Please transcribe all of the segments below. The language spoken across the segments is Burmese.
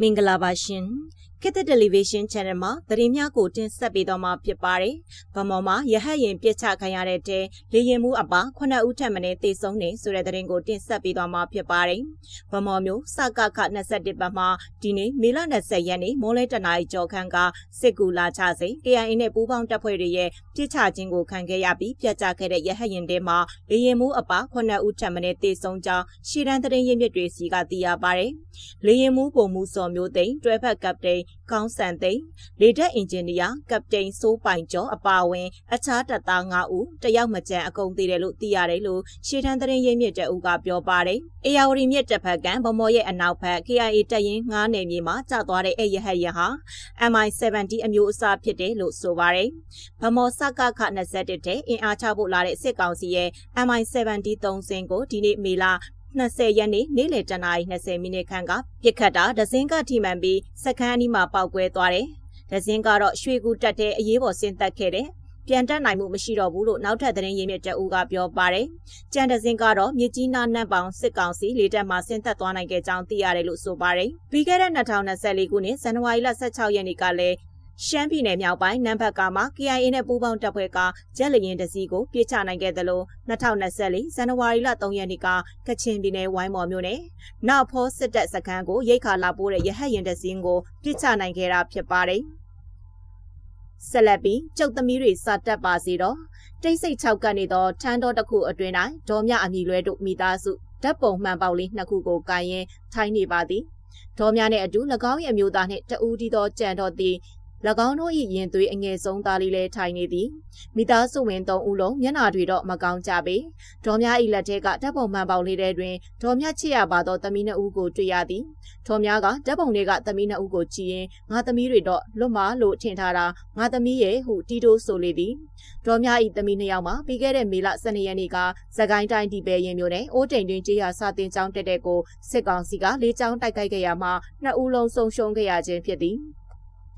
မင်္ဂလာပါရှင် ခေတ်သစ်တယ်လီဗီရှင်း channel မှာသတင်းများကိုတင်ဆက်ပေးတော့မှာဖြစ်ပါတယ်။ဗမော်မှာရဟတ်ရင်ပြစ်ချခံရတဲ့တဲလေရင်မှုအပါ9ဦးထက်မင်းတေဆုံးနေဆိုတဲ့သတင်းကိုတင်ဆက်ပေးတော့မှာဖြစ်ပါတယ်။ဗမော်မျိုးစကခ21ပတ်မှာဒီနေ့မေလ20ရက်နေ့မိုးလဲတနာရီကျော်ခန့်ကစစ်ကူလာချစဉ် KIA နဲ့ပူးပေါင်းတပ်ဖွဲ့တွေရဲ့ပြစ်ချခြင်းကိုခံခဲ့ရပြီးပြတ်ကျခဲ့တဲ့ရဟတ်ရင်တဲမှာလေရင်မှုအပါ9ဦးထက်မင်းတေဆုံးကြောင်းရှေ့တန်းသတင်းရင်းမြစ်တွေစီကသိရပါတယ်။လေရင်မှုပုံမှုစော်မျိုးသိန်းတွဲဖက်ကပ်တိန်ကောင်းစံသိန်းလေတပ်အင်ဂျင်နီယာကပတိန်စိုးပိုင်ကျော်အပါအဝင်အခြားတပ်သား9ဦးတယောက်မကျန်အကုန်သေးတယ်လို့သိရတယ်လို့ရှေ့တန်းသတင်းရင်းမြစ်တဲ့ဦးကပြောပါတယ်။အေယာဝတီမြစ်တစ်ဖက်ကဗမော်ရဲ့အနောက်ဘက် KIA တပ်ရင်း9နယ်မြေမှာကျသွားတဲ့အဲ့ရဟတ်ရဟာ MI70 အမျိုးအစားဖြစ်တယ်လို့ဆိုပါတယ်။ဗမော်စကခ21တဲ့အင်အားချဖို့လာတဲ့စစ်ကောင်စီရဲ့ MI70 3စင်းကိုဒီနေ့မေလ 20ရက်နေ့နေ့လယ်တနာရီ20မိနစ်ခန့်ကပြစ်ခတ်တာဒဇင်းကထိမှန်ပြီးစခန်းအနီးမှာပောက်ကွဲသွားတယ်။ဒဇင်းကတော့ရွှေကူတက်တဲ့အရေးပေါ်ဆင်းသက်ခဲ့တယ်။ပြန်တက်နိုင်မှုမရှိတော့ဘူးလို့နောက်ထပ်သတင်းရင်းမြစ်တအူးကပြောပါတယ်။ကြံတစင်ကတော့မြကြီးနားနတ်ပေါင်စစ်ကောင်စီလေတပ်မှဆင်းသက်သွားနိုင်ခဲ့ကြောင်းသိရတယ်လို့ဆိုပါတယ်။ပြီးခဲ့တဲ့2024ခုနှစ်ဇန်နဝါရီလ16ရက်နေ့ကလည်း ရှမ်းပြည်နယ်မြောက်ပိုင်းနမ်ဘတ်ကာမှာ KIA နဲ့ပူးပေါင်းတပ်ဖွဲ့ကဂျက်လရင်တစီကိုပြစ်ချနိုင်ခဲ့တယ်လို့2024ဇန်နဝါရီလ3ရက်နေ့ကကချင်ပြည်နယ်ဝိုင်းမော်မြို့နယ်နောက်ဖောစစ်တပ်စခန်းကိုရိတ်ခါလာပိုးတဲ့ရဟတ်ရင်တစီကိုပြစ်ချနိုင်ခဲ့တာဖြစ်ပါတယ်။ဆက်လက်ပြီးကျုပ်သမီးတွေစတက်ပါစီတော့တိတ်ဆိတ်6ကနေတော့ထန်းတော်တစ်ခုအတွင်းတိုင်းဒေါ်မြအမိလွဲတို့မိသားစုဓာတ်ပုံမှန်ပေါက်လေးနှစ်ခုကိုကိုင်ရင်ထိုင်းနေပါသည်ဒေါ်မြနဲ့အတူ၎င်းရဲ့အမျိုးသားနှင့်တဦးဒီသောကြံတော်သည်၎ င်းတို့၏ရင်သွေးအငယ်ဆုံးသားလေးလည်းထိုင်နေသည်မိသားစုဝင်သုံးဦးလုံးမျက်နာတွေတော့မကောင်းကြပေဒေါ်မြ၏လက်ထဲကတပ်ပုံမှန်ပေါက်လေးတွင်ဒေါ်မြချစ်ရပါသောသမီးနှစ်ဦးကိုတွေ့ရသည်ဒေါ်မြကတပ်ပုံတွေကသမီးနှစ်ဦးကိုကြည့်ရင်ငါသမီးတွေတော့လွတ်မလို့ထင်ထားတာငါသမီးရဲ့ဟုတီတိုးဆိုလေသည်ဒေါ်မြ၏သမီးနှစ်ယောက်မှာပြီးခဲ့တဲ့မေလ12ရက်နေ့ကသကိုင်းတိုင်းဒီပဲရင်မြို့နယ်အိုးတိန်တွင်ကြေးရစာတင်ကျောင်းတက်တဲ့ကိုစစ်ကောင်စီကလေးချောင်းတိုက်ခိုက်ခဲ့ရမှာနှစ်ဦးလုံးဆုံးရှုံးခဲ့ရခြင်းဖြစ်သည်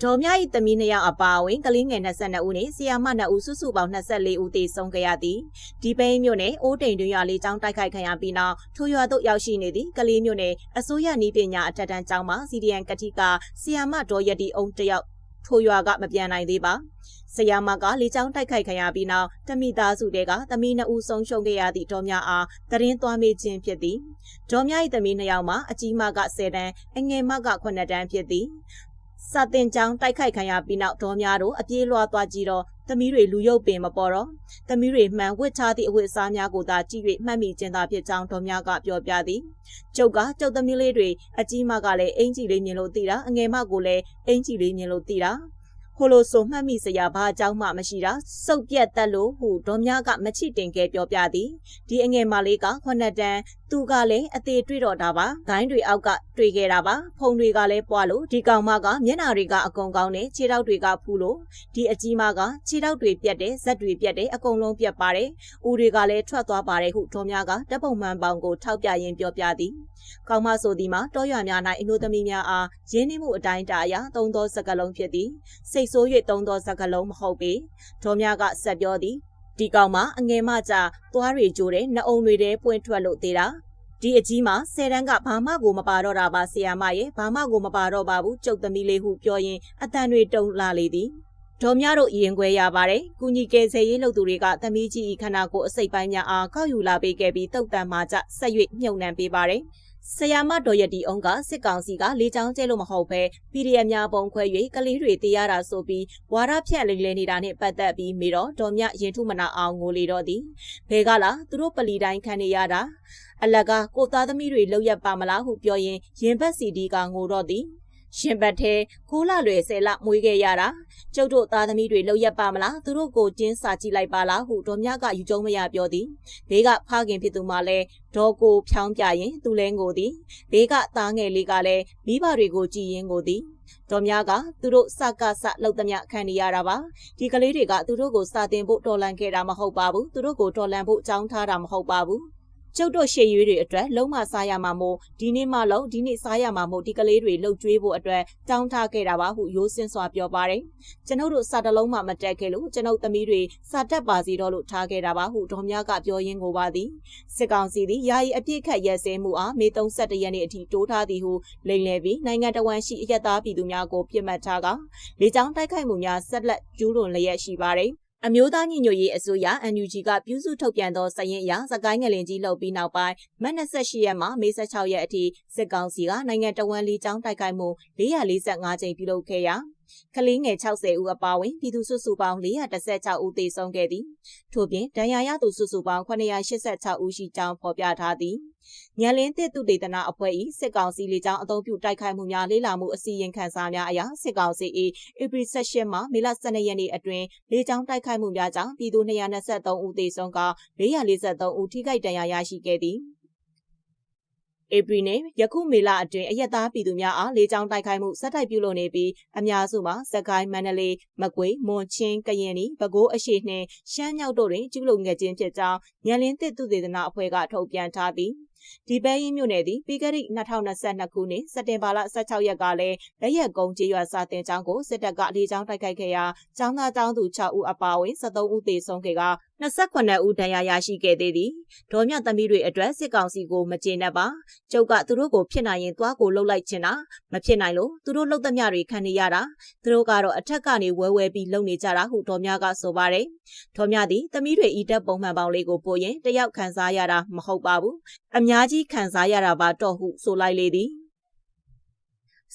ဒေါ်မြ၏သမီးနှစ်ယောက်အပါအဝင်ကလေးငယ်22ဦးနဲ့ဆီယာမ2ဦးစုစုပေါင်း24ဦးသေဆုံးခဲ့ရသည်ဒီပိန်းမြို့နယ်အိုးတိန်တွင်ရွာလေးကျောင်းတိုက်ခိုက်ခံရပြီးနောက်ထိုရွာသို့ရောက်ရှိနေသည့်ကလေးမြို့နယ်အစိုးရနီးပညာအထက်တန်းကျောင်းမှာ CDN ကတိကဆီယာမဒေါ်ရတီအုံတယောက်ထိုရွာကမပြန်နိုင်သေးပါဆရာမကလေချောင်းတိုက်ခိုက်ခံရပြီးနောက်တမိသားစုတွေကသမီးနှစ်ဦးဆုံးရှုံးခဲ့ရသည့်ဒေါ်မြအားတရင်သွားမေးခြင်းဖြစ်သည်ဒေါ်မြ၏သမီးနှစ်ယောက်မှာအကြီးမက10တန်းအငယ်မက9တန်းဖြစ်သည် စာတင်ကြောင်းတိုက်ခိုက်ခံရပြီးနောက်ဒေါ်များတို့အပြေးလွှားသွားကြည့်တော့သမီးတွေလူရုပ်ပင်မပေါ်တော့သမီးတွေမှန်ဝစ်ချသည့်အဝတ်အစားများကိုသာကြည့်၍မှတ်မိကျင်သာဖြစ်ကြောင်းဒေါ်များကပြောပြသည်ကျုပ်ကကျုပ်သမီးလေးတွေအကြီးမကလည်းအင်ကြီးလေးမြင်လို့သိတာအငယ်မကိုလည်းအင်ကြီးလေးမြင်လို့သိတာ ဟိုလိုဆိုမှတ်မိစရာဘာအကြောင်းမှမရှိတာစုပ်ပြက်တက်လို့ဟူဒေါ်မြကမချစ်တင်ကဲပြောပြသည်ဒီအငယ်မလေးကခုနှစ်တန်းသူကလည်းအသေးတွေ့တော့တာပါဂိုင်းတွေအောက်ကတွေ့ခဲ့တာပါဖုံတွေကလည်းပွားလို့ဒီကောင်မကမျက်နာတွေကအကုန်ကောင်းတယ်ခြေထောက်တွေကဖူးလို့ဒီအကြီးမကခြေထောက်တွေပြက်တယ်ဇက်တွေပြက်တယ်အကုန်လုံးပြက်ပါတယ်ဦးတွေကလည်းထွက်သွားပါတယ်ဟုဒေါ်မြကတပ်ပုံမှန်ပေါင်ကိုထောက်ပြရင်းပြောပြသည်ကောင်းမဆိုသည်မှာတောရွာများ၌အမျိုးသမီးများအားရင်းနှီးမှုအတိုင်းတာအရသုံးသောစကားလုံးဖြစ်သည်စိတ်ဆိုး၍သုံးသောစကားလုံးမဟုတ်ပေဒေါ်မြကဆက်ပြောသည်ဒီကောင်မအငယ်မကြသွားတွေကြိုးတဲ့နှအုံတွေထဲပွင့်ထွက်လို့သေးတာဒီအကြီးမှာဆယ်တန်းကဘာမှကိုမပါတော့တာပါဆီယာမရဲ့ဘာမှကိုမပါတော့ပါဘူးကျုပ်သမီးလေးဟုပြောရင်အတန်တွေတုံလာလေသည်ဒေါ်မြတို့ရင်ခွဲရပါတယ်။ကုညီကယ်ဆယ်ရေးလုပ်သူတွေကသမီးကြီးဤခန္ဓာကိုယ်အစိတ်ပိုင်းများအားကောက်ယူလာပေးခဲ့ပြီးတုတ်တန်မှကြဆက်၍မြုပ်နှံပေးပါတယ်။ ဆရာမတော်ရတီအောင်ကစစ်ကောင်စီကလေချောင်းကျဲလို့မဟုတ်ဘဲ PDF များပုံခွဲ၍ကလေးတွေတေးရတာဆိုပြီးဝါရဖြန့်လိမ့်လဲနေတာနဲ့ပတ်သက်ပြီးမိတော့ဒေါ်မြရင်ထုမနာအောင်ငိုလေတော့သည်ဘဲကလားသူတို့ပလီတိုင်းခံနေရတာအလကကိုသားသမီးတွေလောက်ရပါမလားဟုပြောရင်ရင်ဘတ်စီဒီကငိုတော့သည် ရှင်ဘတ်သေးကိုလလွယ်ဆယ်လမွေးခဲ့ရတာကျုပ်တို့သားသမီးတွေလောက်ရပါမလားသူတို့ကိုကျင်းစာကြည့်လိုက်ပါလားဟုဒေါ်မြကယူကျုံမရပြောသည်ဘေးကဖခင်ဖြစ်သူမှလည်းဒေါ်ကိုဖြောင်းပြရင်သူလဲငိုသည်ဘေးကသားငယ်လေးကလည်းမိဘတွေကိုကြည်ရင်ကိုသည်တော်များကသူတို့စကစလောက်သမျှခံနေရတာပါဒီကလေးတွေကသူတို့ကိုစာတင်ဖို့တော်လန်ခဲ့တာမဟုတ်ပါဘူးသူတို့ကိုတော်လန်ဖို့အကြောင်းထားတာမဟုတ်ပါဘူး ကျုပ်တို့ရှေ့ရွေးတွေအတွက်လုံးမစားရမှာမို့ဒီနေ့မှလုံးဒီနေ့စားရမှာမို့ဒီကလေးတွေလှုပ်ကြွေးဖို့အတွက်တောင်းထားခဲ့တာပါဟုရိုးစင်းစွာပြောပါတယ်ကျွန်ုပ်တို့စာတလုံးမှမတက်ခဲ့လို့ကျွန်ုပ်သမီးတွေစာတက်ပါစီတော့လို့ထားခဲ့တာပါဟုဒေါ်မြကပြောရင်းကိုပါသည်စစ်ကောင်စီသည်ယာယီအပြစ်ခတ်ရဲစဲမှုအားမေ31ရက်နေ့အထိတိုးထားသည်ဟုလိမ်လည်ပြီးနိုင်ငံတော်ဝန်ရှိအရက်သားပြည်သူများကိုပြစ်မှတ်ထားကလေကြောင်းတိုက်ခိုက်မှုများဆက်လက်ကျူးလွန်လျက်ရှိပါတယ် အမျိုးသားညီညွတ်ရေးအစိုးရ NUG ကပြုစုထုတ်ပြန်သောစရင်အရစကိုင်းငလင်ကြီးလှုပ်ပြီးနောက်ပိုင်းမတ်28ရက်မှမေ16ရက်အထိစစ်ကောင်စီကနိုင်ငံတော်ဝန်လီကျောင်းတိုက်ခိုက်မှု445ကြိမ်ပြုလုပ်ခဲ့ရာ ကလေးငယ်60ဦးအပါအဝင်ပြည်သူစုစုပေါင်း416ဦးသေဆုံးခဲ့သည်ထို့ပြင်ဒဏ်ရာရသူစုစုပေါင်း986ဦးရှိကြောင်းဖော်ပြထားသည်ညလင်းတစ်သူဒေသနာအဖွဲ့၏စစ်ကောင်စီလေကြောင်းအုံပြုတိုက်ခိုက်မှုများလေးလာမှုအစီရင်ခံစာများအရစစ်ကောင်စီ၏ဧပြီ16မှမေလ12ရက်နေ့အတွင်းလေကြောင်းတိုက်ခိုက်မှုများကြောင့်ပြည်သူ223ဦးသေဆုံးက443ဦးထိခိုက်ဒဏ်ရာရရှိခဲ့သည် ဧပြီနှင့်ယခုမေလအတွင်းအရက်သားပြည်သူများအားလေကြောင်းတိုက်ခိုက်မှုဆက်တိုက်ပြုလုပ်နေပြီးအများစုမှာစကိုင်းမန္တလေးမကွေးမွန်ချင်းကရင်နီပဲခူးအရှိနှင့်ရှမ်းမြောက်တို့တွင်ကျူးလွန်ခဲ့ခြင်းဖြစ်ကြောင်းညလင်းသစ်သူသေသနာအဖွဲ့ကထုတ်ပြန်ထားသည် ဒီပဲရင်မြို့နယ်သည်ပြီးခဲ့တဲ့2022ခုနှစ်စက်တင်ဘာလ16ရက်ကလည်းလက်ရက်ကုန်းကျေးရွာစာတင်ကျောင်းကိုစစ်တပ်ကလေကြောင်းတိုက်ခိုက်ခဲ့ရာကျောင်းသားကျောင်းသူ6ဦးအပါအဝင်73ဦးသေဆုံးခဲ့က28ဦးဒဏ်ရာရရှိခဲ့သေးသည်ဒေါ်မြသမီးတွေအတွက်စစ်ကောင်စီကိုမကျေနပ်ပါကျုပ်ကသူတို့ကိုဖြစ်နိုင်ရင်သွားကိုလှုပ်လိုက်ချင်တာမဖြစ်နိုင်လို့သူတို့လှုပ်သမျှတွေခံနေရတာသူတို့ကတော့အထက်ကနေဝဲဝဲပြီးလှုပ်နေကြတာဟုဒေါ်မြကဆိုပါတယ်ဒေါ်မြသည်သမီးတွေဤတက်ပုံမှန်ပေါင်းလေးကိုပို့ရင်တယောက်ခံစားရတာမဟုတ်ပါဘူးအများကြီးခံစားရတာပါတော့ဟုဆိုလိုက်လေသည်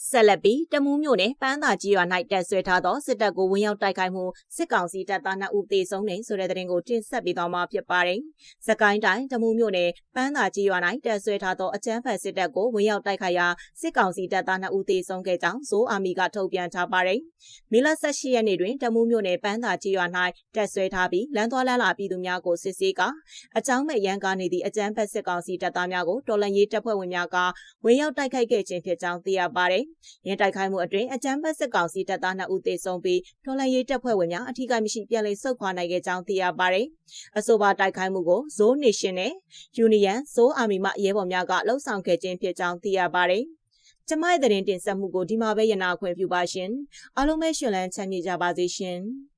ဆက်လက်ပြီးတမူးမြို့နယ်ပန်းသာကြီးရွာ၌တက်ဆွဲထားသောစစ်တပ်ကိုဝင်ရောက်တိုက်ခိုက်မှုစစ်ကောင်စီတပ်သား2ဦးသေဆုံးတယ်ဆိုတဲ့သတင်းကိုတင်ဆက်ပေးသွားမှာဖြစ်ပါတယ်။စကိုင်းတိုင်းတမူးမြို့နယ်ပန်းသာကြီးရွာ၌တက်ဆွဲထားသောအကြမ်းဖက်စစ်တပ်ကိုဝင်ရောက်တိုက်ခိုက်ရာစစ်ကောင်စီတပ်သား2ဦးသေဆုံးခဲ့ကြောင်းဇိုးအာမီကထုတ်ပြန်ထားပါတယ်။မေလ18ရက်နေ့တွင်တမူးမြို့နယ်ပန်းသာကြီးရွာ၌တက်ဆွဲထားပြီးလမ်းသွားလမ်းလာပြည်သူများကိုစစ်ဆေးကအကြောင်းမဲ့ရန်ကားနေသည့်အကြမ်းဖက်စစ်ကောင်စီတပ်သားများကိုတော်လှန်ရေးတပ်ဖွဲ့ဝင်များကဝင်ရောက်တိုက်ခိုက်ခဲ့ခြင်းဖြစ်ကြောင်းသိရပါတယ်။ရန်တိုက်ခိုက်မှုအတွင်းအကြမ်းဖက်စစ်ကောင်စီတပ်သား2ဦးသေဆုံးပြီးဒေါ်လာရေးတပ်ဖွဲ့ဝင်များအထူးကိမရှိပြန်လည်ဆုတ်ခွာနိုင်ခဲ့ကြောင်းသိရပါတယ်။အဆိုပါတိုက်ခိုက်မှုကို Zone Nation နဲ့ Union Zone Army မှရဲဘော်များကလှုပ်ဆောင်ခဲ့ခြင်းဖြစ်ကြောင်းသိရပါတယ်။ကျမရဲ့သတင်းတင်ဆက်မှုကိုဒီမှာပဲရနာခွင့်ပြုပါရှင်။အားလုံးပဲရှင်လန်းချမ်းမြေ့ကြပါစေရှင်။